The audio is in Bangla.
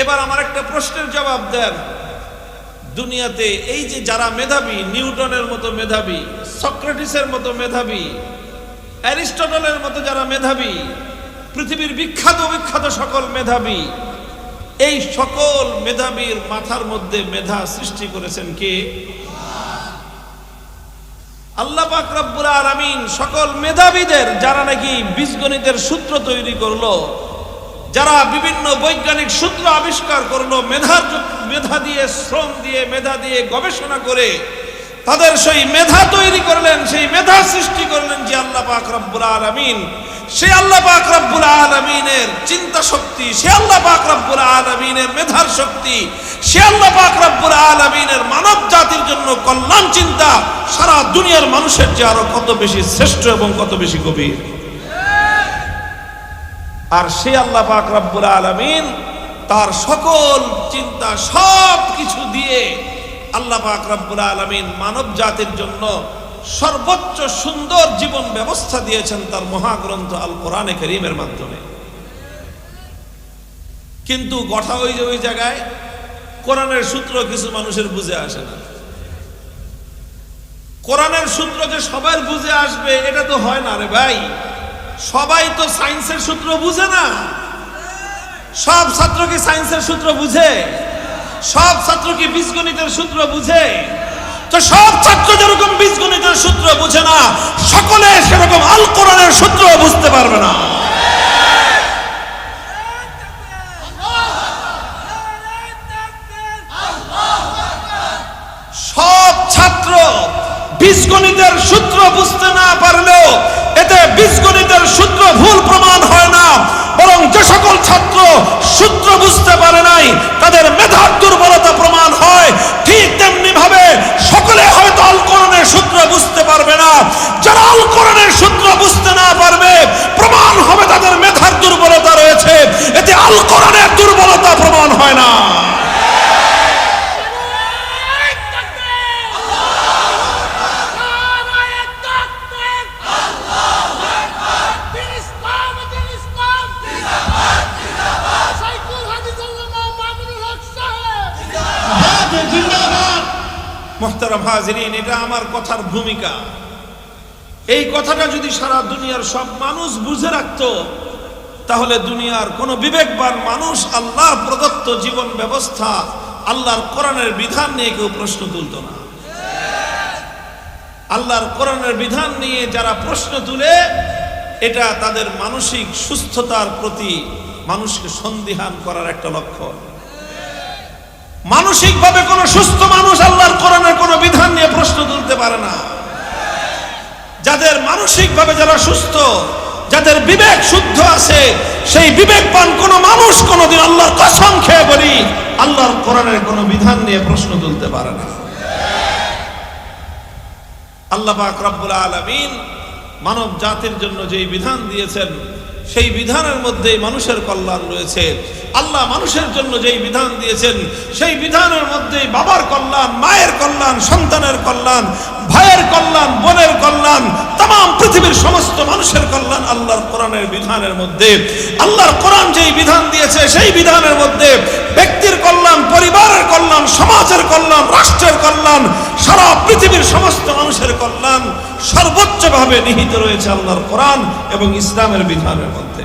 এবার আমার একটা প্রশ্নের জবাব দেন। দুনিয়াতে এই যে যারা মেধাবী, নিউটনের মতো মেধাবী, সক্রেটিসের মতো মেধাবী, অ্যারিস্টটলের মতো যারা মেধাবী, পৃথিবীর বিখ্যাত বিখ্যাত সকল মেধাবী, এই সকল মেধাবীর মাথার মধ্যে মেধা সৃষ্টি করেছেন কে? আল্লাহ পাক রব্বুল আলামিন সকল মেধাবীদের, যারা নাকি বীজগণিতের সূত্র তৈরি করল যারা বিভিন্ন বৈজ্ঞানিক সূত্র আবিষ্কার করল মেধার মেধা দিয়ে, শ্রম দিয়ে, মেধা দিয়ে গবেষণা করে, তাদের সেই মেধা তৈরি করলেন, সেই মেধা সৃষ্টি করলেন যে আল্লাহ পাক রব্বুল আলামিন। সে আল্লাহ পাক রব্বুল আলামিনের চিন্তা শক্তি, সে আল্লাহ পাক রব্বুল আলামিনের মেধার শক্তি, সে আল্লাহ পাক রব্বুল আলামিনের মানব জাতির জন্য কল্যাণ চিন্তা সারা দুনিয়ার মানুষের যে আরও কত বেশি শ্রেষ্ঠ এবং কত বেশি গভীর। আর সে আল্লাহ পাক রব্বুল আলামিন তার সকল চিন্তা সব কিছু দিয়ে আল্লাহ পাক রব্বুল আলামিন মানব জাতির জন্য সর্বোচ্চ সুন্দর জীবন ব্যবস্থা দিয়েছেন তার মহাগ্রন্থ আল কোরআনে করিমের মাধ্যমে। কিন্তু কথা ওই যে ওই জায়গায় কোরআনের সূত্র কিছু মানুষের বুঝে আসে না। কোরআনের সূত্র যে সবার বুঝে আসবে, এটা তো হয় না রে ভাই। সবাই তো সায়েন্সের সূত্র বুঝে না। সব ছাত্র কি সায়েন্সের সূত্র বুঝে? সব ছাত্র কি বীজগণিতের সূত্র বুঝে? তো সব ছাত্র যেরকম বীজগণিতের সূত্র বুঝে না, সকলে সেরকম আল কোরআনের সূত্র বুঝতে পারবে না। সব ছাত্র বীজগণিতের সূত্র বুঝতে না পারলেও বীজগণিতের সূত্র ভুল প্রমাণ হয় না বরং যে সকল ছাত্র সূত্র বুঝতে পারে নাই তাদের মেধার দুর্বলতা প্রমাণ হয় ঠিক তেমনি ভাবে সকলে হয়তো আল কোরআনের সূত্র বুঝতে পারবে না যারা আল কোরআনের সূত্র বুঝতে না পারবে প্রমাণ হবে তাদের মেধার দুর্বলতা রয়েছে এতে আল কোরআনের দুর্বলতা প্রমাণ হয় না মোহতারাম হাজরিন, এটা আমার কথার ভূমিকা। এই কথাটা যদি সারা দুনিয়ার সব মানুষ বুঝে রাখতো, তাহলে দুনিয়ার কোন বিবেকবান মানুষ আল্লাহ প্রদত্ত জীবন ব্যবস্থা, আল্লাহর কোরআনের বিধান নিয়ে কেউ প্রশ্ন তুলতো না। আল্লাহর কোরআনের বিধান নিয়ে যারা প্রশ্ন তুলে, এটা তাদের মানসিক সুস্থতার প্রতি মানুষকে সন্দিহান করার একটা লক্ষ্য মানসিকভাবে কোন সুস্থ মানুষ আল্লাহর কোরআনের কোন বিধান নিয়ে প্রশ্ন তুলতে পারে না। যাদের মানসিকভাবে যারা সুস্থ, যাদের বিবেক শুদ্ধ আছে, সেই বিবেকবান কোন মানুষ কোনদিন আল্লাহর কসম খেয়ে বলি আল্লাহর কোরআনের কোন বিধান নিয়ে প্রশ্ন তুলতে পারে না। আল্লাহ পাক রব্বুল আলামিন মানব জাতির জন্য যেই বিধান দিয়েছেন সেই বিধানের মধ্যে মানুষের কল্যাণ রয়েছে। আল্লাহ মানুষের জন্য যেই বিধান দিয়েছেন, সেই বিধানের মধ্যে বাবার কল্যাণ, মায়ের কল্যাণ, সন্তানের কল্যাণ, ভাইয়ের কল্যাণ, বোনের কল্যাণ, তাম, পৃথিবীর সমস্ত মানুষের কল্যাণ আল্লাহর কোরআনের বিধানের মধ্যে। আল্লাহর কোরআন যেই বিধান দিয়েছে, সেই বিধানের মধ্যে ব্যক্তির কল্যাণ, পরিবারের কল্যাণ, সমাজের কল্যাণ, রাষ্ট্রের কল্যাণ, সারা পৃথিবীর সমস্ত মানুষের কল্যাণ সর্বোচ্চভাবে নিহিত রয়েছে আল্লাহর কোরআন এবং ইসলামের বিধানের মধ্যে।